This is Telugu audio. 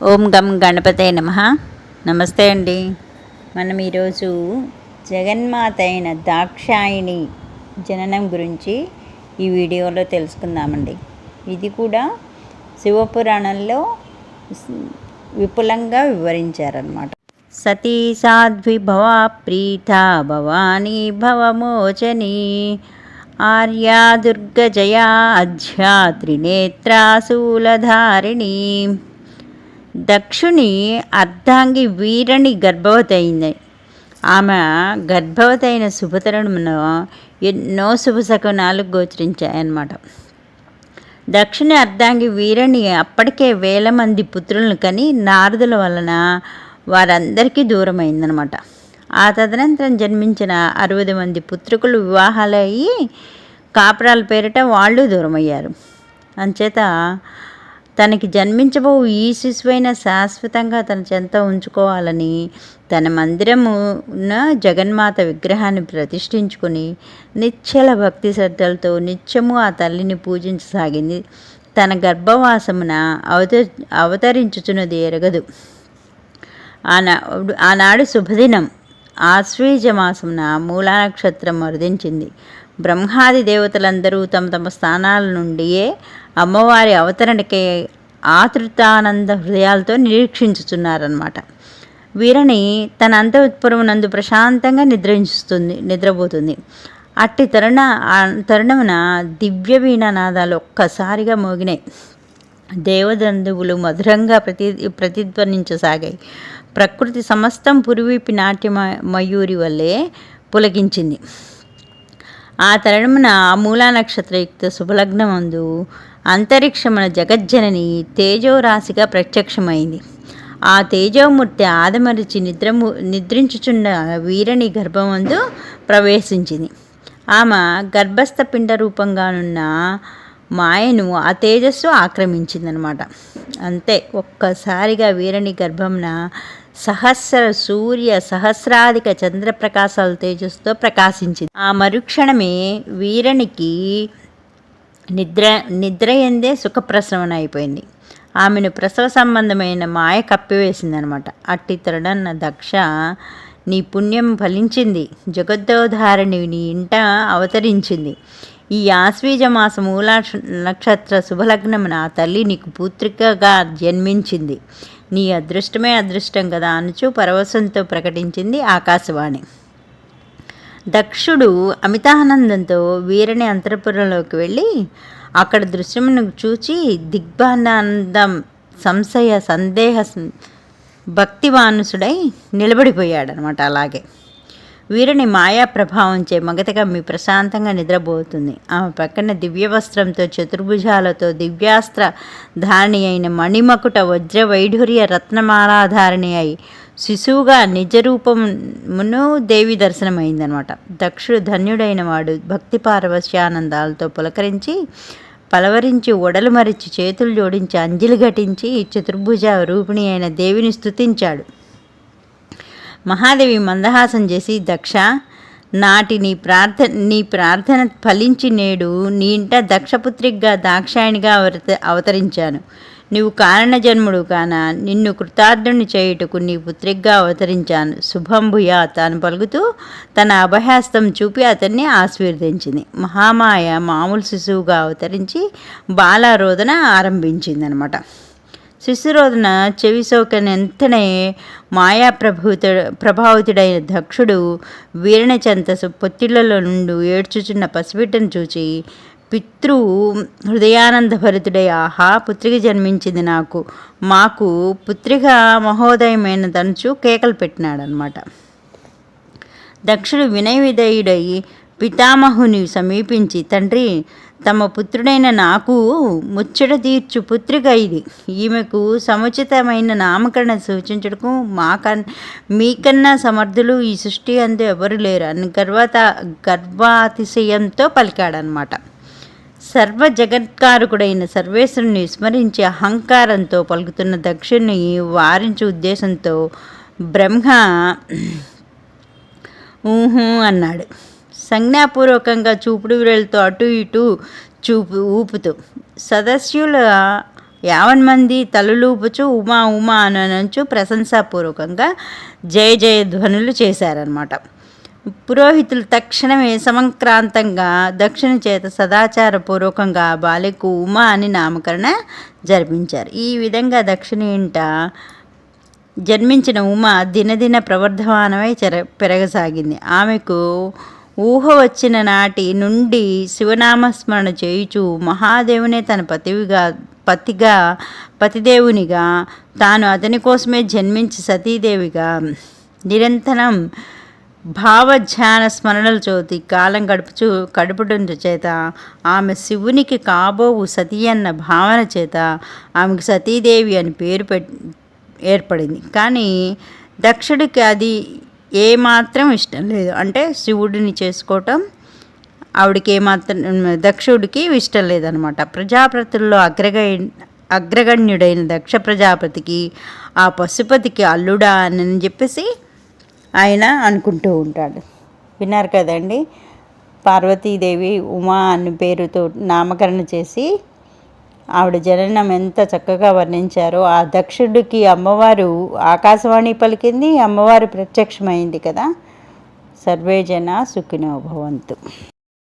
ఓం గం గణపతే నమ. నమస్తే అండి. మనం ఈరోజు జగన్మాత అయిన దాక్షాయిణి జననం గురించి ఈ వీడియోలో తెలుసుకుందామండి. ఇది కూడా శివపురాణంలో విపులంగా వివరించారనమాట సతీ సాధ్విభవా ప్రీత భవానీ భవమోచని ఆర్యా దుర్గజయా అధ్యా త్రినేత్రాశూలధారిణీ దక్షుని అర్ధాంగి వీరని గర్భవతి అయింది ఆమె గర్భవతైన అయిన ఎన్నో ఎన్నో శుభశకునాలు గోచరించాయన్నమాట. దక్షిణ అర్ధాంగి వీరని అప్పటికే వేల మంది పుత్రులను కని నారదుల వలన వారందరికీ దూరమైందనమాట ఆ తదనంతరం జన్మించిన అరవై మంది పుత్రుకులు వివాహాలయ్యి కాపురాల పేరిట వాళ్ళు దూరమయ్యారు. అంచేత తనకి జన్మించబో ఈ శిశువైన శాశ్వతంగా తన చెంత ఉంచుకోవాలని తన మందిరమున జగన్మాత విగ్రహాన్ని ప్రతిష్ఠించుకుని నిశ్చల భక్తి శ్రద్ధలతో నిత్యము ఆ తల్లిని పూజించసాగింది. తన గర్భవాసమున అవత అవతరించుచున్నది ఎరగదు. ఆనాడు ఆనాడు శుభదినం. ఆశ్వీజ మాసమున మూలా నక్షత్రం మరుదించింది బ్రహ్మాది దేవతలందరూ తమ తమ స్థానాల నుండియే అమ్మవారి అవతరణకి ఆతృతానంద హృదయాలతో నిరీక్షించుచున్నారన్నమాట వీరని తన అంతఃపురమునందు ప్రశాంతంగా నిద్రించుతుంది నిద్రపోతుంది. అట్టి తరుణ తరుణమున దివ్య వీణానాదాలు ఒక్కసారిగా మోగినాయి. దేవదందువులు మధురంగా ప్రతి ప్రతిధ్వనించసాగాయి. ప్రకృతి సమస్తం పురివిపి నాట్య మ- మయూరి వల్లే పులకించింది. ఆ తరుణమున ఆ మూలా నక్షత్రయుక్త శుభలగ్నమందు అంతరిక్షమున జగజ్జనని తేజోరాశిగా ప్రత్యక్షమైంది. ఆ తేజోమూర్తి ఆదమరిచి నిద్రము నిద్రించుచున్న వీరని గర్భమందు ప్రవేశించింది. ఆమె గర్భస్థ పిండ రూపంగానున్న మాయను ఆ తేజస్సు ఆక్రమించిందనమాట. అంతే ఒక్కసారిగా వీరని గర్భంన సహస్ర సూర్య సహస్రాధిక చంద్రప్రకాశాల తేజస్సుతో ప్రకాశించింది. ఆ మరుక్షణమే వీరనికి నిద్ర నిద్ర ఎందే సుఖప్రసవన అయిపోయింది. ఆమెను ప్రసవ సంబంధమైన మాయ కప్పివేసిందనమాట. అట్టి తరుడన్న దక్ష నీ పుణ్యం ఫలించింది. జగద్దోధారణి నీ ఇంట అవతరించింది. ఈ ఆశ్వీజ మాస మూలా నక్షత్ర శుభలగ్నమున ఆ తల్లి నీకు పుత్రికగా జన్మించింది. నీ అదృష్టమే అదృష్టం కదా అనుచు పరవశంతో ప్రకటించింది ఆకాశవాణి. దక్షుడు అమితానందంతో వీరని అంతరపురంలోకి వెళ్ళి అక్కడ దృశ్యమును చూచి దిగ్బానందం సంశయ సందేహ భక్తివానుసుడై నిలబడిపోయాడనమాట అలాగే. వీరిని మాయా ప్రభావంచే మగతగా మీ ప్రశాంతంగా నిద్రపోతుంది. ఆమె పక్కన దివ్య వస్త్రంతో చతుర్భుజాలతో దివ్యాస్త్ర ధారణి అయిన మణిమకుట వజ్ర వైఢూర్య రత్నమాలాధారణి అయి శిశువుగా నిజరూపమును దేవి దర్శనమైందనమాట. దక్షుడు ధన్యుడైన వాడు భక్తి పారవశ్యానందాలతో పులకరించి పలవరించి ఒడలు మరిచి చేతులు జోడించి అంజలి ఘటించి చతుర్భుజ రూపిణి అయిన దేవిని స్థుతించాడు మహాదేవి మందహాసం చేసి దక్ష నాటి నీ ప్రార్థన నీ ప్రార్థన ఫలించి నేడు నీ ఇంట దక్షపుత్రిగా దాక్షాయణిగా అవత అవతరించాను. నీవు కారణజన్ముడు కాన నిన్ను కృతార్థుని చేయుటకు నీ పుత్రిగ్గా అవతరించాను. శుభంభుయ తాను పలుకుతూ తన అభయాస్తం చూపి అతన్ని ఆశీర్వదించింది. మహామాయ మామూలు శిశువుగా అవతరించి బాలారోధన ఆరంభించిందనమాట. శిశురోధన చెవి సోకనెంతనే మాయా ప్రభూత ప్రభావితుడైన దక్షుడు వీరణ చెంత పొత్తిళ్ళలో నుండి ఏడ్చుచున్న పసిబిడ్డను చూచి పితృ హృదయానందభరితుడై ఆహా పుత్రిక జన్మించింది నాకు. మాకు పుత్రిక మహోదయమైన తనుచు కేకలు పెట్టినాడనమాట దక్షుడు వినయ విధేయుడై పితామహుని సమీపించి తండ్రి తమ పుత్రుడైన నాకు ముచ్చట తీర్చు పుత్రిక ఇది. ఈమెకు సముచితమైన నామకరణ సూచించడకు మాకన్ మీకన్నా సమర్థులు ఈ సృష్టి అందు ఎవరు లేరు. అని గర్వాత గర్వాతిశయంతో పలికాడనమాట సర్వ జగత్కారకుడైన సర్వేశ్వరుని స్మరించి అహంకారంతో పలుకుతున్న దక్షుణ్ణి వారించే ఉద్దేశంతో బ్రహ్మ ఊహు అన్నాడు. సంజ్ఞాపూర్వకంగా చూపుడు విరలతో అటు ఇటు చూపు ఊపుతూ సదస్యుల యావన్ మంది తలులూపుచు ఉమా ఉమా అనొచ్చు ప్రశంసాపూర్వకంగా జయ జయ ధ్వనులు చేశారనమాట పురోహితులు తక్షణమే సమంక్రాంతంగా దక్షిణ చేత సదాచారపూర్వకంగా బాలికు ఉమా అని నామకరణ జరిపించారు. ఈ విధంగా దక్షిణ ఇంట జన్మించిన ఉమ దినదిన ప్రవర్ధమానమై చెర పెరగసాగింది. ఆమెకు ఊహ వచ్చిన నాటి నుండి శివనామస్మరణ చేయుచు మహాదేవునే తన పతివిగా పతిగా పతిదేవునిగా తాను అతని కోసమే జన్మించి సతీదేవిగా నిరంతరం భావధ్యాన స్మరణల చోతి కాలం గడుపుచు గడుపుట చేత ఆమె శివునికి కాబోవు సతీ అన్న భావన చేత ఆమెకు సతీదేవి అని పేరు పె ఏర్పడింది. కానీ దక్షుడికి అది ఏమాత్రం ఇష్టం లేదు. అంటే శివుడిని చేసుకోవటం ఆవిడకి ఏమాత్రం దక్షుడికి ఇష్టం లేదనమాట ప్రజాపతుల్లో అగ్రగ అగ్రగణ్యుడైన దక్ష ప్రజాపతికి ఆ పశుపతికి అల్లుడా అని చెప్పేసి ఆయన అనుకుంటూ ఉంటాడు. విన్నారు కదండి? పార్వతీదేవి ఉమా అనే పేరుతో నామకరణ చేసి ఆవిడ జననం ఎంత చక్కగా వర్ణించారో ఆ దక్షుడికి అమ్మవారు ఆకాశవాణి పలికింది అమ్మవారు ప్రత్యక్షమైంది కదా. సర్వే జన సుఖినో భవంతు.